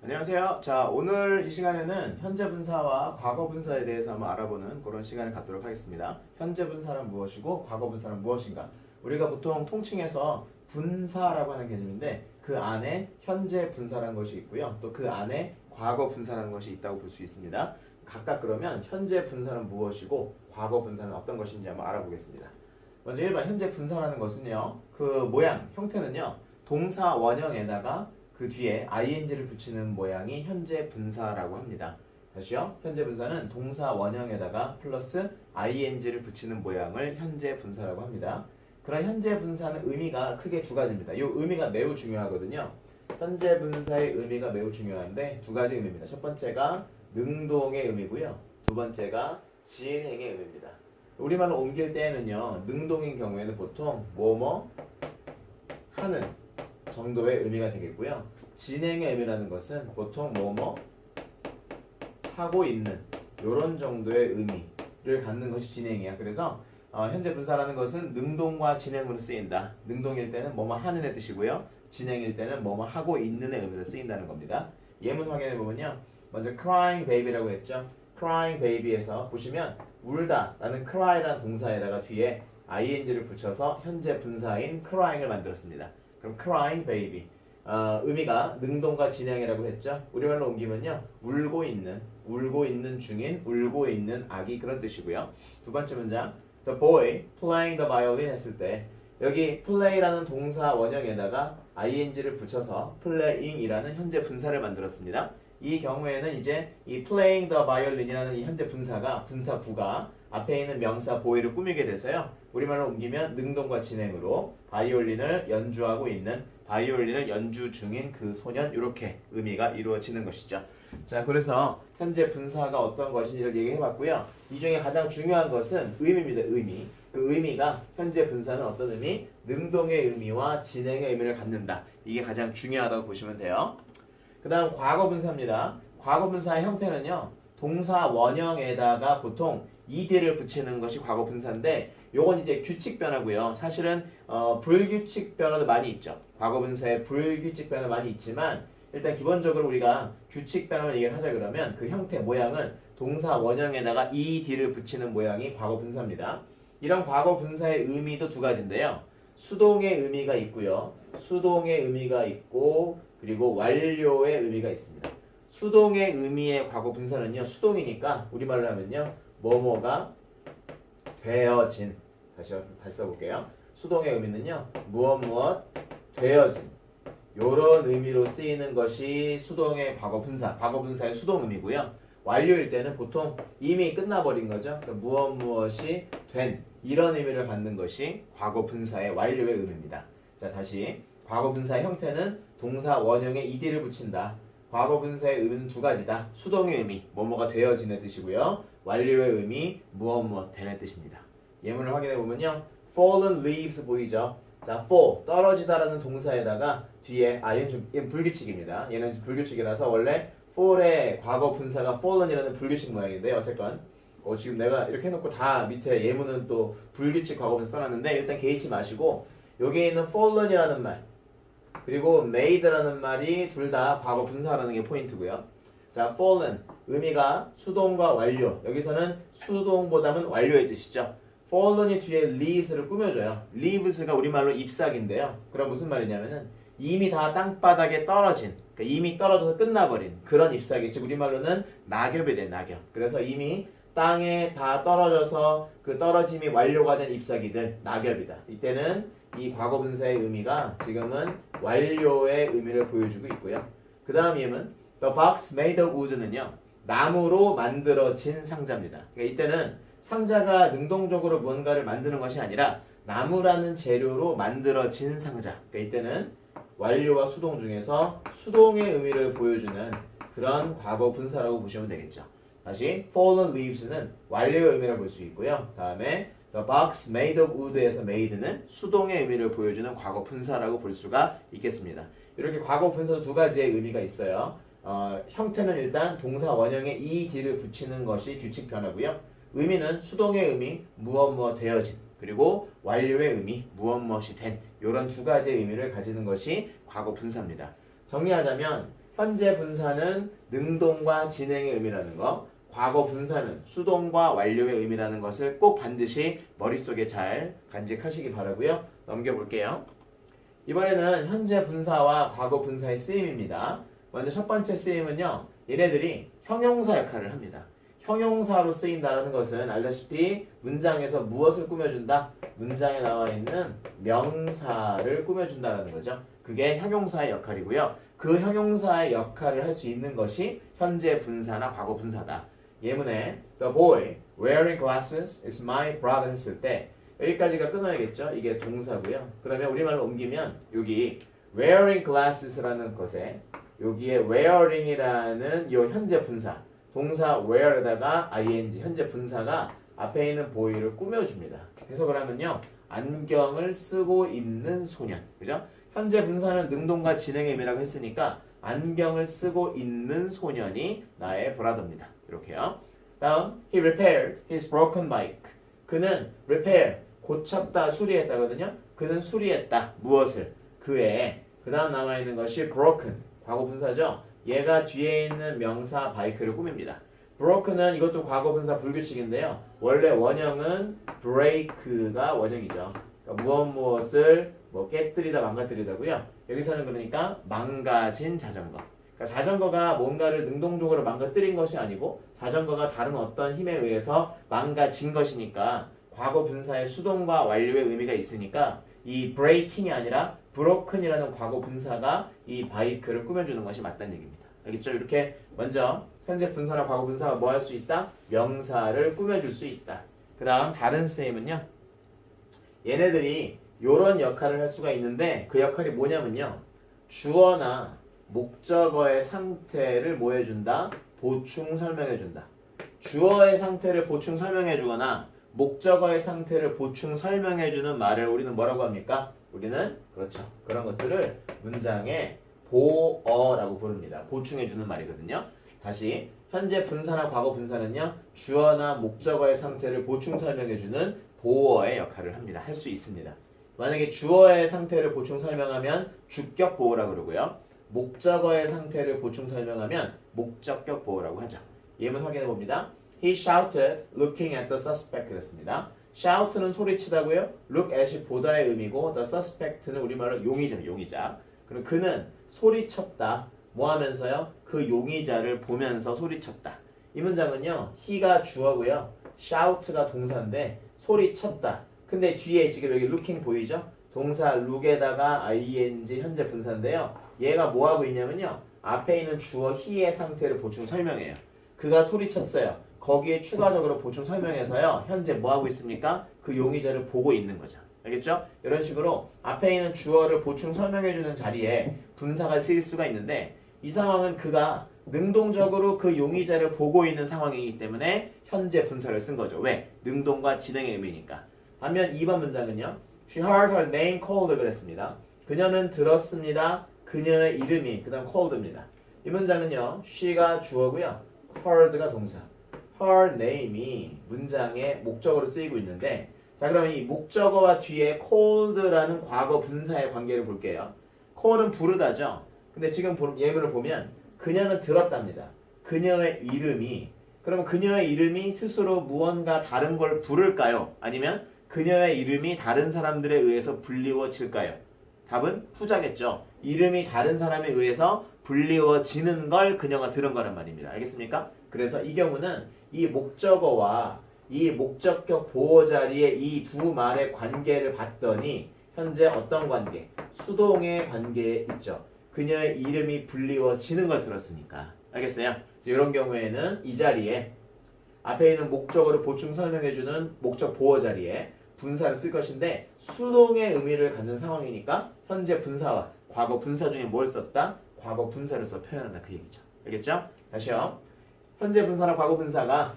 안녕하세요. 자, 오늘 이 시간에는 현재 분사와 과거 분사에 대해서 한번 알아보는 그런 시간을 갖도록 하겠습니다. 현재 분사는 무엇이고 과거 분사는 무엇인가? 우리가 보통 통칭해서 분사라고 하는 개념인데 그 안에 현재 분사라는 것이 있고요. 또 그 안에 과거 분사라는 것이 있다고 볼 수 있습니다. 각각 그러면 현재 분사는 무엇이고 과거 분사는 어떤 것인지 한번 알아보겠습니다. 먼저 일반 현재 분사라는 것은요. 그 모양, 형태는요. 동사 원형에다가 그 뒤에 ing를 붙이는 모양이 현재 분사라고 합니다. 다시요. 현재 분사는 동사 원형에다가 플러스 ing를 붙이는 모양을 현재 분사라고 합니다. 그런 현재 분사는 의미가 크게 두 가지입니다. 이 의미가 매우 중요하거든요. 현재 분사의 의미가 매우 중요한데 두 가지 의미입니다. 첫 번째가 능동의 의미고요. 두 번째가 진행의 의미입니다. 우리말로 옮길 때에는요. 능동인 경우에는 보통 뭐뭐 하는 정도의 의미가 되겠고요. 진행의 의미라는 것은 보통 뭐뭐 하고 있는 이런 정도의 의미를 갖는 것이 진행이야. 그래서 어, 현재 분사라는 것은 능동과 진행으로 쓰인다. 능동일 때는 뭐뭐 하는 의 뜻이고요. 진행일 때는 뭐뭐 하고 있는 의 의미로 쓰인다는 겁니다. 예문 확인해 보면요. 먼저 crying baby라고 했죠. crying baby에서 보시면 울다 라는 cry라는 동사에다가 뒤에 ing를 붙여서 현재 분사인 crying을 만들었습니다. 그럼 crying baby 어, 의미가 능동과 진행이라고 했죠. 우리말로 옮기면요. 울고 있는, 울고 있는 중인, 울고 있는 아기 그런 뜻이고요. 두 번째 문장 The boy playing the violin 했을 때 여기 play라는 동사 원형에다가 ing를 붙여서 playing이라는 현재 분사를 만들었습니다. 이 경우에는 이제 이 playing the violin이라는 이 현재 분사가 분사 부가 앞에 있는 명사 boy를 꾸미게 돼서요. 우리말로 옮기면 능동과 진행으로 바이올린을 연주하고 있는 바이올린을 연주 중인 그 소년 이렇게 의미가 이루어지는 것이죠. 자, 그래서 현재 분사가 어떤 것인지를 얘기해봤고요. 이 중에 가장 중요한 것은 의미입니다. 의미. 그 의미가 현재 분사는 어떤 의미? 능동의 의미와 진행의 의미를 갖는다. 이게 가장 중요하다고 보시면 돼요. 그 다음 과거 분사입니다. 과거 분사의 형태는요. 동사 원형에다가 보통 ed를 붙이는 것이 과거 분사인데 요건 이제 규칙 변화고요. 사실은 어, 불규칙 변화도 많이 있죠. 과거 분사에 불규칙 변화 많이 있지만 일단 기본적으로 우리가 규칙 변화를 얘기를 하자 그러면 그 형태 모양은 동사 원형에다가 ed를 붙이는 모양이 과거 분사입니다. 이런 과거 분사의 의미도 두 가지인데요. 수동의 의미가 있고요. 수동의 의미가 있고 그리고 완료의 의미가 있습니다. 수동의 의미의 과거 분사는요. 수동이니까 우리말로 하면요. 뭐뭐가 되어진 다시 다시 써볼게요. 수동의 의미는요. 무엇 무엇 되어진 요런 의미로 쓰이는 것이 수동의 과거 분사, 과거 분사의 수동 의미고요. 완료일 때는 보통 이미 끝나버린 거죠. 그러니까 무엇 무엇이 된 이런 의미를 갖는 것이 과거 분사의 완료의 의미입니다. 자 다시 과거 분사의 형태는 동사 원형에 ed를 붙인다. 과거 분사의 의미는 두 가지다. 수동의 의미, 뭐뭐가 되어지는 뜻이고요. 완료의 의미, 무엇 무엇 되는 뜻입니다. 예문을 확인해 보면요. fallen leaves 보이죠? 자, fall 떨어지다라는 동사에다가 뒤에 아 얘는 좀 얘는 불규칙입니다. 얘는 불규칙이라서 원래 fall의 과거 분사가 fallen이라는 불규칙 모양인데 어쨌건 어, 지금 내가 이렇게 해놓고 다 밑에 예문은 또 불규칙 과거 분사 써놨는데 일단 개의치 마시고 여기에 있는 fallen이라는 말 그리고 made라는 말이 둘 다 과거 분사라는 게 포인트고요. 자, fallen 의미가 수동과 완료. 여기서는 수동보다는 완료의 뜻이죠. fallen이 뒤에 leaves를 꾸며줘요. leaves가 우리말로 잎사귀인데요. 그럼 무슨 말이냐면은 이미 다 땅바닥에 떨어진, 그러니까 이미 떨어져서 끝나버린 그런 잎사귀. 즉 우리말로는 낙엽이 돼, 낙엽. 그래서 이미 땅에 다 떨어져서 그 떨어짐이 완료가 된 잎사귀들, 낙엽이다. 이때는 이 과거 분사의 의미가 지금은 완료의 의미를 보여주고 있고요. 그 다음 예문 The box made of wood는요. 나무로 만들어진 상자입니다. 그러니까 이때는 상자가 능동적으로 무언가를 만드는 것이 아니라 나무라는 재료로 만들어진 상자. 그러니까 이때는 완료와 수동 중에서 수동의 의미를 보여주는 그런 과거 분사라고 보시면 되겠죠. 다시 fallen leaves는 완료의 의미를 볼 수 있고요. 다음에 the box made of wood에서 made는 수동의 의미를 보여주는 과거 분사라고 볼 수가 있겠습니다. 이렇게 과거 분사 두 가지의 의미가 있어요. 어, 형태는 일단 동사 원형에 ed를 붙이는 것이 규칙 변화고요. 의미는 수동의 의미 무엇 무엇 되어진 그리고 완료의 의미 무엇 무엇이 된 이런 두 가지의 의미를 가지는 것이 과거 분사입니다. 정리하자면 현재 분사는 능동과 진행의 의미라는 거, 과거 분사는 수동과 완료의 의미라는 것을 꼭 반드시 머릿속에 잘 간직하시기 바라고요. 넘겨볼게요. 이번에는 현재 분사와 과거 분사의 쓰임입니다. 먼저 첫 번째 쓰임은요. 얘네들이 형용사 역할을 합니다. 형용사로 쓰인다는 것은 알다시피 문장에서 무엇을 꾸며준다? 문장에 나와 있는 명사를 꾸며준다는 거죠. 그게 형용사의 역할이고요. 그 형용사의 역할을 할 수 있는 것이 현재 분사나 과거 분사다. 예문에 The boy wearing glasses is my brother 했을 때 여기까지가 끊어야겠죠. 이게 동사고요. 그러면 우리말로 옮기면 여기 wearing glasses라는 것에 여기에 wearing이라는 이 현재 분사 동사 wear에다가 ing 현재 분사가 앞에 있는 boy를 꾸며줍니다. 해석을 하면요. 안경을 쓰고 있는 소년. 그죠? 현재 분사는 능동과 진행의 의미라고 했으니까 안경을 쓰고 있는 소년이 나의 브라더입니다. 이렇게요. 다음 he repaired his broken bike. 그는 repair 고쳤다 수리했다거든요. 그는 수리했다 무엇을 그의 그 다음 남아 있는 것이 broken 과거 분사죠. 얘가 뒤에 있는 명사 바이크를 꾸밉니다. broken은 이것도 과거 분사 불규칙인데요. 원래 원형은 break가 원형이죠. 그러니까 무엇 무엇을 뭐 깨뜨리다 망가뜨리다고요. 여기서는 그러니까 망가진 자전거. 그러니까 자전거가 뭔가를 능동적으로 망가뜨린 것이 아니고 자전거가 다른 어떤 힘에 의해서 망가진 것이니까 과거 분사의 수동과 완료의 의미가 있으니까 이 breaking이 아니라 broken이라는 과거 분사가 이 바이크를 꾸며주는 것이 맞다는 얘기입니다. 알겠죠? 이렇게 먼저 현재 분사나 과거 분사가 뭐 할 수 있다? 명사를 꾸며줄 수 있다. 그 다음 다른 쌤은요. 얘네들이 이런 역할을 할 수가 있는데 그 역할이 뭐냐면요. 주어나 목적어의 상태를 뭐 해준다? 보충 설명해준다. 주어의 상태를 보충 설명해주거나 목적어의 상태를 보충 설명해주는 말을 우리는 뭐라고 합니까? 우리는 그렇죠. 그런 것들을 문장의 보어라고 부릅니다. 보충해주는 말이거든요. 다시 현재 분사나 과거 분사는요 주어나 목적어의 상태를 보충 설명해주는 보어의 역할을 합니다. 할 수 있습니다. 만약에 주어의 상태를 보충 설명하면 주격 보호라고 그러고요. 목적어의 상태를 보충 설명하면 목적격 보호라고 하죠. 예문 확인해 봅니다. He shouted, looking at the suspect. 그랬습니다. shout는 소리치다고요. look at이 보다의 의미고 the suspect는 우리말로 용의자, 용의자. 그럼 그는 소리쳤다. 뭐 하면서요? 그 용의자를 보면서 소리쳤다. 이 문장은요. he가 주어고요. shout가 동사인데 소리쳤다. 근데 뒤에 지금 여기 looking 보이죠? 동사 look에다가 ing 현재 분사인데요. 얘가 뭐 하고 있냐면요. 앞에 있는 주어 he의 상태를 보충 설명해요. 그가 소리쳤어요. 거기에 추가적으로 보충 설명해서요. 현재 뭐 하고 있습니까? 그 용의자를 보고 있는 거죠. 알겠죠? 이런 식으로 앞에 있는 주어를 보충 설명해 주는 자리에 분사가 쓰일 수가 있는데 이 상황은 그가 능동적으로 그 용의자를 보고 있는 상황이기 때문에 현재 분사를 쓴 거죠. 왜? 능동과 진행의 의미니까. 반면 2번 문장은요. She heard her name called 그랬습니다. 그녀는 들었습니다. 그녀의 이름이 그 다음 called입니다. 이 문장은요. she가 주어고요. heard가 동사. her name이 문장의 목적어로 쓰이고 있는데 자 그러면 이 목적어와 뒤에 called라는 과거 분사의 관계를 볼게요. call은 부르다죠. 근데 지금 보- 예문을 보면 그녀는 들었답니다. 그녀의 이름이 그러면 그녀의 이름이 스스로 무언가 다른 걸 부를까요? 아니면 그녀의 이름이 다른 사람들에 의해서 불리워질까요? 답은 후자겠죠. 이름이 다른 사람에 의해서 불리워지는 걸 그녀가 들은 거란 말입니다. 알겠습니까? 그래서 이 경우는 이 목적어와 이 목적격 보호 자리에 이두 말의 관계를 봤더니 현재 어떤 관계? 수동의 관계에 있죠. 그녀의 이름이 불리워지는 걸 들었으니까. 알겠어요? 이런 경우에는 이 자리에 앞에 있는 목적어를 보충 설명해주는 목적 보호 자리에 분사를 쓸 것인데 수동의 의미를 갖는 상황이니까 현재 분사와 과거 분사 중에 뭘 썼다? 과거 분사를 써 표현한다 그 얘기죠. 알겠죠? 다시요. 현재 분사나 과거 분사가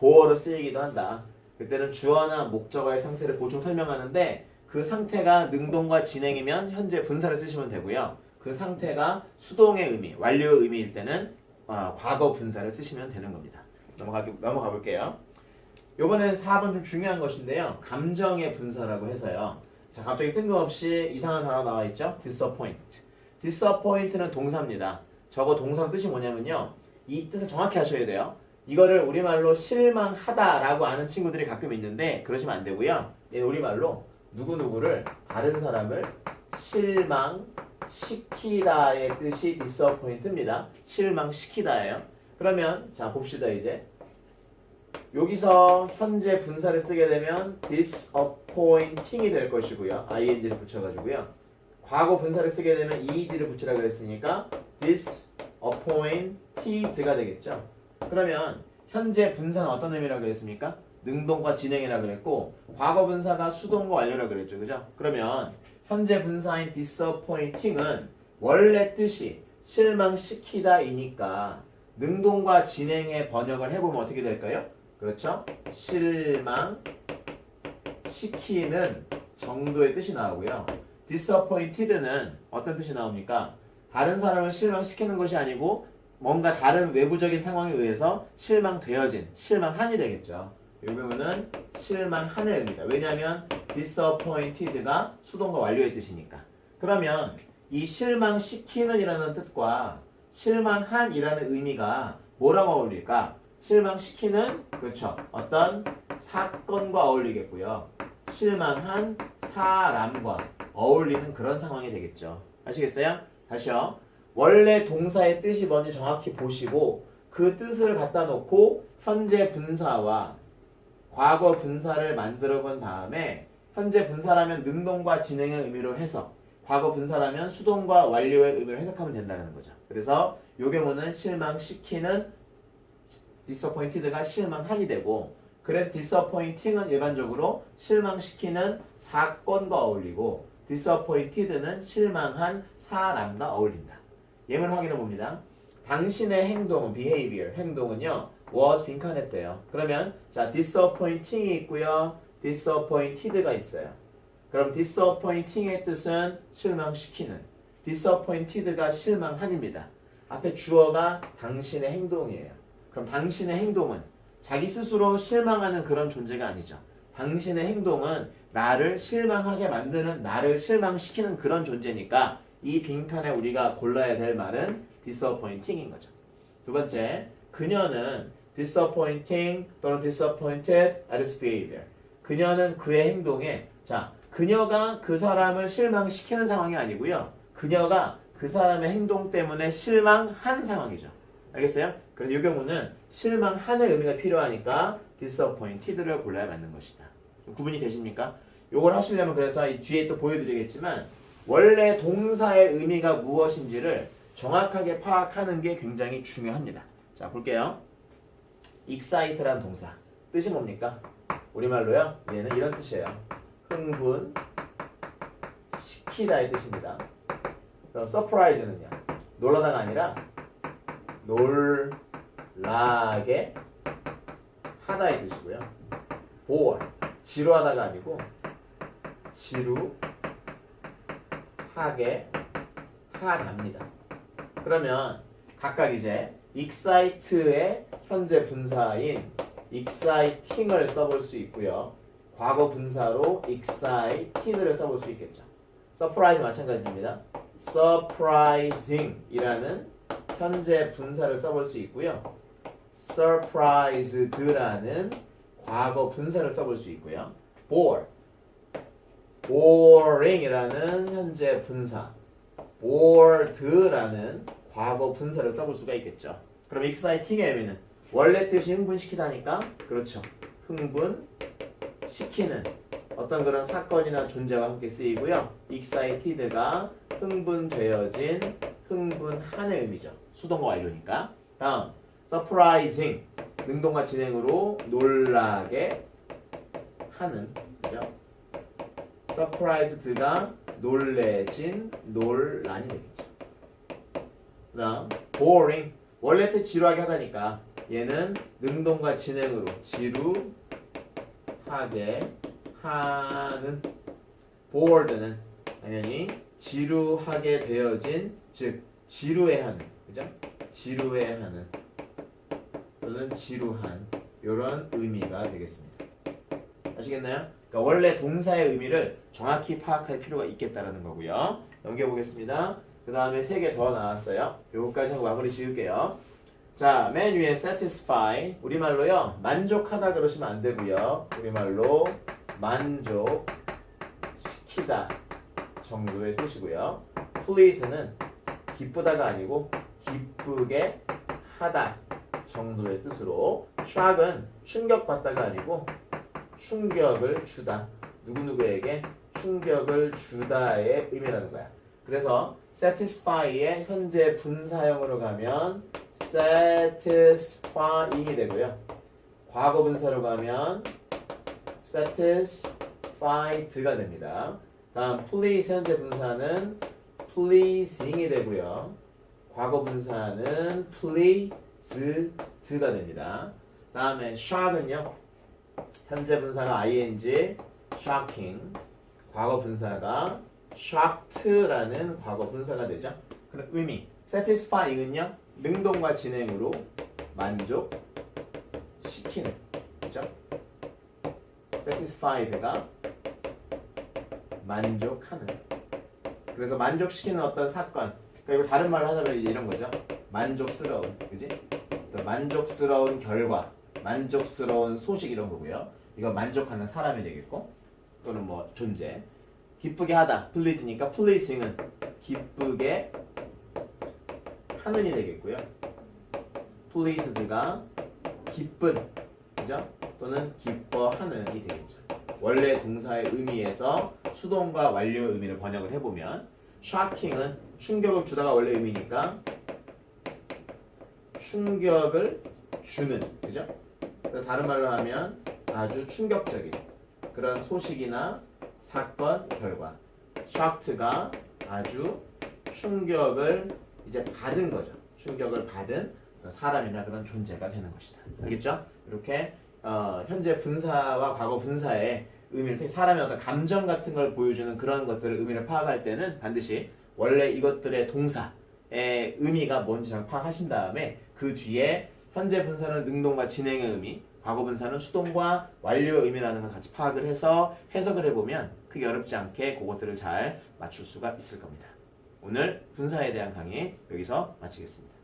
보어로 쓰이기도 한다. 그때는 주어나 목적어의 상태를 보충 설명하는데 그 상태가 능동과 진행이면 현재 분사를 쓰시면 되고요. 그 상태가 수동의 의미, 완료의 의미일 때는 아, 과거 분사를 쓰시면 되는 겁니다. 넘어가, 넘어가 볼게요. 요번엔 4번 좀 중요한 것인데요. 감정의 분사라고 해서요. 자, 갑자기 뜬금없이 이상한 단어 나와 있죠? disappoint. disappoint는 동사입니다. 저거 동사 뜻이 뭐냐면요. 이 뜻을 정확히 하셔야 돼요. 이거를 우리말로 실망하다라고 아는 친구들이 가끔 있는데 그러시면 안 되고요. 얘 우리말로 누구누구를 다른 사람을 실망 시키다의 뜻이 disappoint입니다. 실망시키다예요. 그러면 자 봅시다 이제 여기서 현재 분사를 쓰게 되면 disappointing이 될 것이고요. ing를 붙여가지고요. 과거 분사를 쓰게 되면 ed를 붙이라 그랬으니까 disappointed가 되겠죠. 그러면 현재 분사는 어떤 의미라고 그랬습니까? 능동과 진행이라 그랬고 과거 분사가 수동과 완료라 그랬죠. 그죠? 그러면 현재 분사인 disappointing은 원래 뜻이 실망시키다이니까 능동과 진행의 번역을 해보면 어떻게 될까요? 그렇죠? 실망시키는 정도의 뜻이 나오고요. disappointed는 어떤 뜻이 나옵니까? 다른 사람을 실망시키는 것이 아니고 뭔가 다른 외부적인 상황에 의해서 실망되어진, 실망한이 되겠죠. 이 경우는 실망한의 의미다. 왜냐하면 disappointed가 수동과 완료의 뜻이니까. 그러면 이 실망시키는 이라는 뜻과 실망한 이라는 의미가 뭐랑 어울릴까? 실망시키는 그렇죠. 어떤 사건과 어울리겠고요. 실망한 사람과 어울리는 그런 상황이 되겠죠. 아시겠어요? 다시요. 원래 동사의 뜻이 뭔지 정확히 보시고 그 뜻을 갖다 놓고 현재 분사와 과거 분사를 만들어 본 다음에 현재 분사라면 능동과 진행의 의미로 해서 과거 분사라면 수동과 완료의 의미로 해석하면 된다는 거죠. 그래서 요 경우는 실망시키는 disappointed가 실망한이 되고 그래서 disappointing은 일반적으로 실망시키는 사건과 어울리고 disappointed는 실망한 사람과 어울린다. 예문 확인해 봅니다. 당신의 행동은 behavior 행동은요 was 빈칸했대요. 그러면 자 disappointing이 있고요 disappointed가 있어요. 그럼 disappointing의 뜻은 실망시키는 disappointed가 실망한입니다. 앞에 주어가 당신의 행동이에요. 그럼 당신의 행동은 자기 스스로 실망하는 그런 존재가 아니죠. 당신의 행동은 나를 실망하게 만드는 나를 실망시키는 그런 존재니까 이 빈칸에 우리가 골라야 될 말은 disappointing인 거죠. 두 번째, 그녀는 disappointing 또는 disappointed at his behavior. 그녀는 그의 행동에 자, 그녀가 그 사람을 실망시키는 상황이 아니고요. 그녀가 그 사람의 행동 때문에 실망한 상황이죠. 알겠어요? 그래서 이 경우는 실망한의 의미가 필요하니까 disappointed를 골라야 맞는 것이다. 좀 구분이 되십니까? 요걸 하시려면 그래서 이 뒤에 또 보여드리겠지만 원래 동사의 의미가 무엇인지를 정확하게 파악하는 게 굉장히 중요합니다. 자 볼게요. excite란 동사 뜻이 뭡니까? 우리말로요. 얘는 이런 뜻이에요. 흥분 시키다의 뜻입니다. 그럼 surprise는요. 놀라다가 아니라 놀라게 하다의 뜻이고요. bore 지루하다가 아니고 지루하게 하답니다. 그러면 각각 이제 excite의 현재 분사인 exciting을 써볼 수 있고요. 과거 분사로 excited를 써볼 수 있겠죠. surprise 마찬가지입니다. surprising이라는 현재 분사를 써볼 수 있고요. surprised라는 과거 분사를 써볼 수 있고요. bore, boring이라는 현재 분사, bored라는 과거 분사를 써볼 수가 있겠죠. 그럼 exciting의 의미는 원래 뜻이 흥분시키다니까 그렇죠. 흥분시키는 어떤 그런 사건이나 존재와 함께 쓰이고요. excited가 흥분되어진, 흥분한의 의미죠. 수동과 완료니까. 다음, surprising 능동과 진행으로 놀라게 하는 그죠? surprised가 놀래진, 놀란이 되겠죠. 그 다음 boring 원래 뜻 지루하게 하다니까 얘는 능동과 진행으로 지루하게 하는 bored는 당연히 지루하게 되어진 즉 지루해하는 그죠? 지루해하는 또는 지루한 이런 의미가 되겠습니다. 아시겠나요? 그러니까 원래 동사의 의미를 정확히 파악할 필요가 있겠다라는 거고요. 넘겨 보겠습니다. 그 다음에 세 개 더 나왔어요. 요거까지 하고 마무리 지을게요. 자, 맨 위에 satisfy 우리말로요 만족하다 그러시면 안 되고요. 우리말로 만족시키다 정도의 뜻이고요. please는 기쁘다가 아니고 기쁘게 하다 정도의 뜻으로 shock은 충격받다가 아니고 충격을 주다 누구누구에게 충격을 주다의 의미라는 거야. 그래서 satisfy의 현재 분사형으로 가면 satisfying이 되고요. 과거 분사로 가면 satisfied가 됩니다. 다음 please 현재 분사는 pleasing이 되고요. 과거 분사는 pleased가 됩니다. 다음에 shock은요. 현재 분사가 ing, shocking. 과거 분사가 shocked라는 과거 분사가 되죠. 그럼 의미 satisfying은요. 능동과 진행으로 만족 시키는 그죠? satisfied가 만족하는 그래서 만족시키는 어떤 사건 그리고 다른 말로 하자면 이제 이런 거죠 만족스러운 그지? 또 만족스러운 결과 만족스러운 소식 이런 거고요 이거 만족하는 사람이 되겠고 또는 뭐 존재 기쁘게 하다 please니까 pleasing은 기쁘게 하는이 되겠고요 pleased가 기쁜 그죠? 또는 기뻐하는이 되겠죠. 원래 동사의 의미에서 수동과 완료의 의미를 번역을 해보면 shocking은 충격을 주다가 원래 의미니까 충격을 주는 그죠? 다른 말로 하면 아주 충격적인 그런 소식이나 사건 결과 shocked가 아주 충격을 이제 받은 거죠. 충격을 받은 사람이나 그런 존재가 되는 것이다. 알겠죠? 이렇게 어, 현재 분사와 과거 분사의 의미를 특히 사람의 어떤 감정 같은 걸 보여주는 그런 것들을 의미를 파악할 때는 반드시 원래 이것들의 동사의 의미가 뭔지 잘 파악하신 다음에 그 뒤에 현재 분사는 능동과 진행의 의미, 과거 분사는 수동과 완료의 의미라는 걸 같이 파악을 해서 해석을 해보면 크게 어렵지 않게 그것들을 잘 맞출 수가 있을 겁니다. 오늘 분사에 대한 강의 여기서 마치겠습니다.